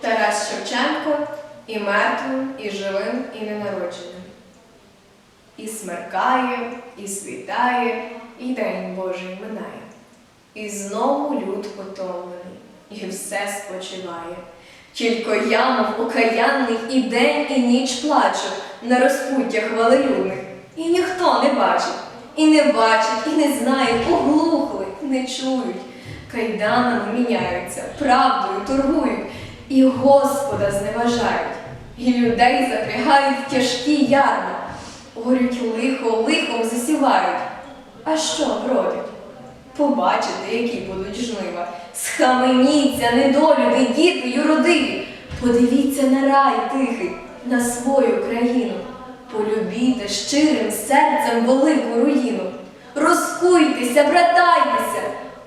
Тарас Шевченко і мертвим, і живим, і ненародженим. І смеркає, і світає, і день Божий минає. І знову люд потомлений, і все спочиває. Тільки я, мов окаянний, і день, і ніч плачу на розпуттях хвалелюбних, і ніхто не бачить, і не бачить, і не знає, оглухли, не чують. Кайданами міняються, правдою торгують, і Господа зневажають, і людей запрягають в тяжкі ярма, орють лихо, лихом засівають. А що вродять? Побачите, які будуть жнива. Схаменіться, недолюди, діти юродиві. Подивіться на рай тихий, на свою країну. Полюбіте щирим серцем велику руїну. Розкуйтеся, братайтеся,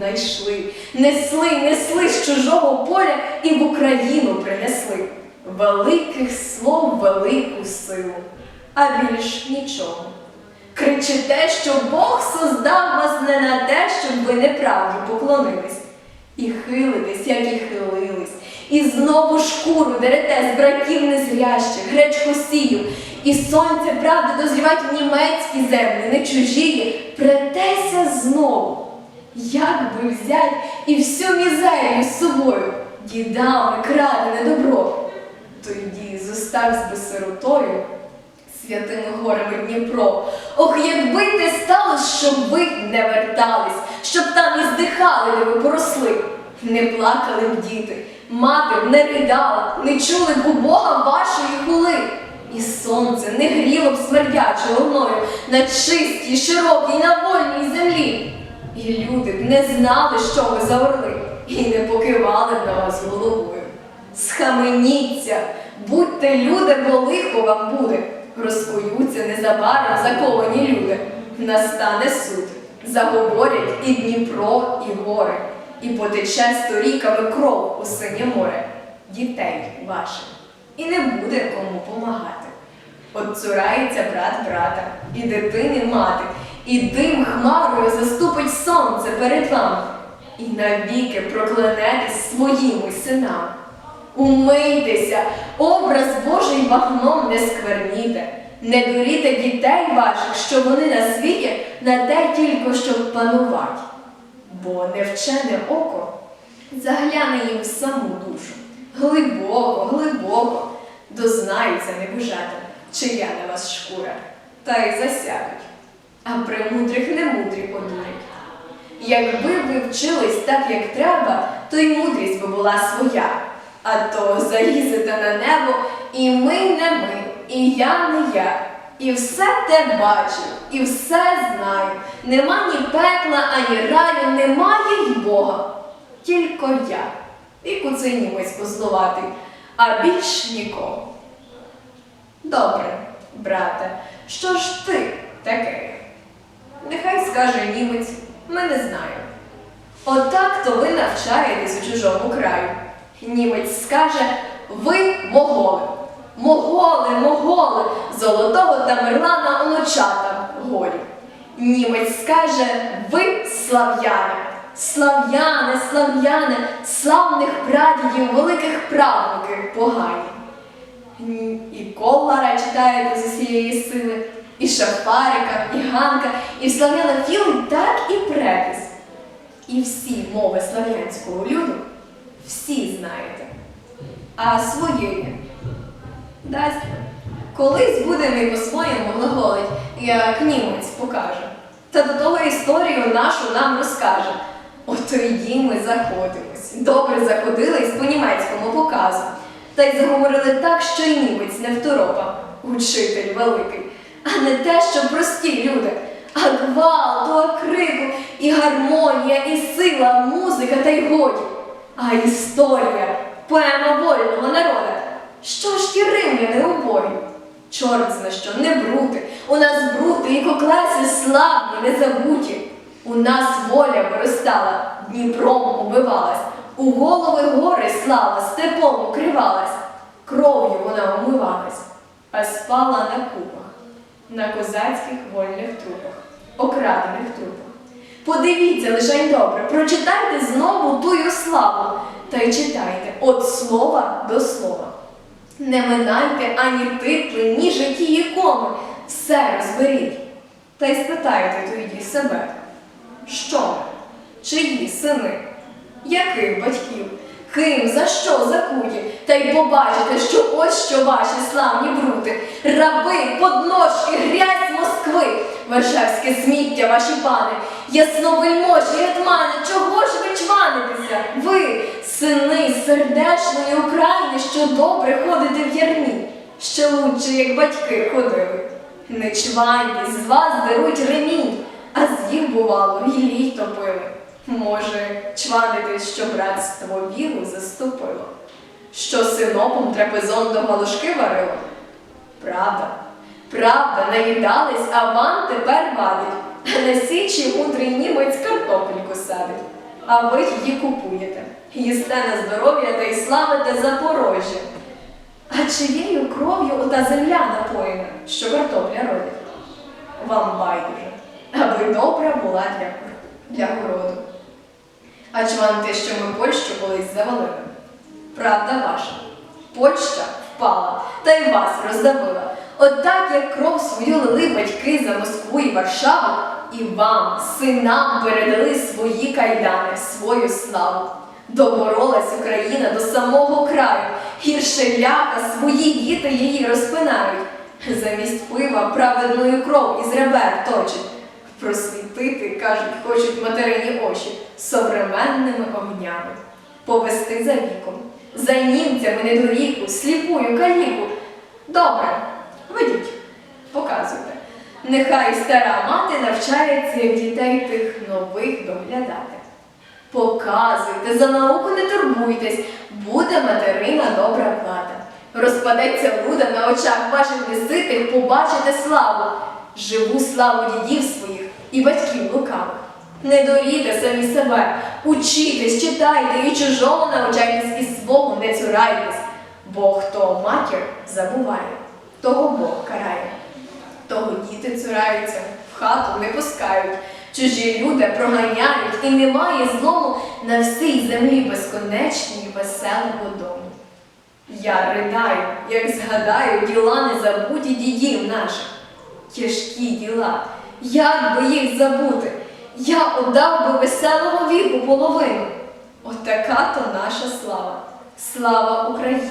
Найшли, несли, несли з чужого поля і в Україну принесли великих слов, велику силу, а більш нічого. Кричите, що Бог создав вас не на те, щоб ви неправді поклонились. І хилитесь, як і хилились, і знову шкуру дерете з братів незрящих, гречкосію, і сонце правди дозрівать в німецькі землі, не чужі, претеся знову. Як би взять і всю мізерію з собою, дідами крадене добро, тоді зоставсь би сиротою святими горами Дніпро. Ох, якби те сталося, щоб ви не вертались, щоб там і здихали, де ви поросли. Не плакали б діти, мати б не ридала, не чули б у Бога вашої хули. І сонце не гріло б смердячою луною на чистій, широкій, на вольній землі. І люди б не знали, що ви за орли, і не покивали б на вас головою. Схаменіться, будьте люди, бо лихо вам буде. Розкуються незабаром заковані люди. Настане суд, заговорять і Дніпро, і гори, і потече сторіками кров у синє море, дітей ваших, і не буде кому помагати. От цурається брат брата, і дитини мати, і дим хмарою заступить сонце перед вами, і навіки проклянетесь своїми синами. Умийтеся, образ Божий багном не скверніте, не дуріте дітей ваших, що вони на світі на те тільки, щоб панувати. Бо невчене око загляне їм в саму душу. Глибоко, глибоко дознаються небожата, чия на вас шкура, та й засядуть. А премудрих немудрі подурять. Якби ви вчились так, як треба, то й мудрість би була своя. А то залізете на небо, і ми не ми, і я не я. І все те бачу, і все знаю. Нема ні пекла, ані раю, немає й Бога. Тільки я. І куцинімець позлуватий, а більш нікого. Добре, брате, що ж ти таке? Нехай скаже німець, ми не знаємо. Отак то ви навчаєтесь у чужому краю. Німець скаже, ви моголи. Моголи, моголи, золотого Тамерлана онучата голі. Німець скаже, ви слав'яни. Слав'яни, слав'яни, славних прадідів, великих правнуків погані. І Коллара читаєте з усієї сили, і Шафарика, і Ганка, і в слав'янофіли так і препис. І всі мови слав'янського люду всі знаєте. А своєї дасть. Колись будемо і по-своєму глаголить, як німець покаже. Та до того історію нашу нам розкаже. От тоді ми заходимось. Добре заходились по німецькому показу. Та й заговорили так, що й німець не второпав, учитель великий, а не те, що прості люди, а гвалту, а крику, і гармонія, і сила, музика та й годі. А історія, поема вольного народа. Що ж ті римляни убої? Чорт зна що, не брути. У нас брути і коклеси славні, незабуті. У нас воля виростала, Дніпром убивалась, у голови гори слава степом укривалась, кров'ю вона умивалась, а спала на купах, на козацьких вольних трупах, окрадених трупах. Подивіться лишень добре, прочитайте знову тую славу, та й читайте від слова до слова. Не минайте ані титли, ні житті ікони, все розберіть. Та й спитайте тоді себе, що ми, чиї сини, яких батьків, ким, за що? Закуті, та й побачите, що ось що ваші славні брути, раби, подножки, грязь Москви, Варшавське сміття, ваші пани, ясновельможі, гетмани, чого ж ви чванитеся? Ви, сини сердешної України, що добре ходите в ярмі, ще лучше, як батьки ходили. Не чваньтесь, з вас беруть ремінь, а з їх, бувало, і лій топили. Може, чванитесь, що братство віру заступило, що синопом трапезон до галушки варило? Правда, правда, наїдались, а вам тепер вадить. На січі мудрий німець картопельку садить. А ви її купуєте, їсте на здоров'я та й славите Запорожжя. А чиєю кров'ю ота земля напоєна, що картопля родить? Вам байдуже, аби добра була для, для городу. А чи вам те, що ми Польщу колись завалили? Правда ваша. Польща впала, та й вас роздавила. От як кров свою лили батьки за Москву і Варшаву, і вам, синам, передали свої кайдани, свою славу. Доборолась Україна до самого краю, гірше ляха свої діти її розпинають. Замість пива праведною кров із ребер точить. Просвітити, кажуть, хочуть материні очі современними огнями. Повести за віком, за німцями недоріку, сліпую каліку. Добре, ведіть, показуйте. Нехай стара мати навчається, як дітей тих нових доглядати. Показуйте, за науку не турбуйтесь, буде материна добра плата. Розпадеться луда на очах ваших неситих, побачите славу, живу славу дідів своїх і батьків лукавих. Не доріте самі себе, учітесь, читайте і чужого навчайтесь, і свого не цурайтесь, бо хто матір забуває, того Бог карає. Того діти цураються, в хату не пускають, чужі люди проганяють, і немає злому на всій землі безконечній веселого дому. Я ридаю, як згадаю діла незабуті дідів наших. Тяжкі діла, як би їх забути? Я отдав би веселого віку половину. Отака то наша слава, слава Україні.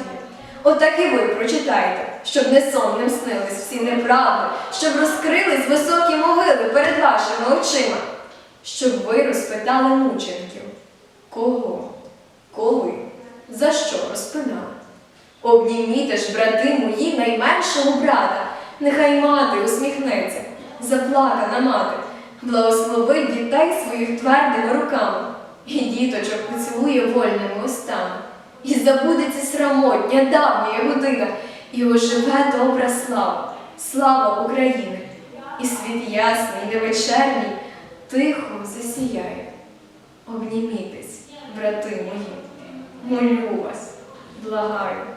Отак і ви прочитайте, щоб не сонним снились всі неправди, щоб розкрились високі могили перед вашими очима, щоб ви розпитали мучеників, кого, коли, за що розпинали. Обніміте ж, брати мої, найменшого брата, нехай мати усміхнеться, заплакана мати, благословить дітей своїх твердими руками, і діточок поцілує вольними устами. І забудеться срамотня, давня година, і оживе добра слава, слава України, і світ ясний, невечерній, тихо засіяє. Обнімітесь, брати мої, молю вас, благаю.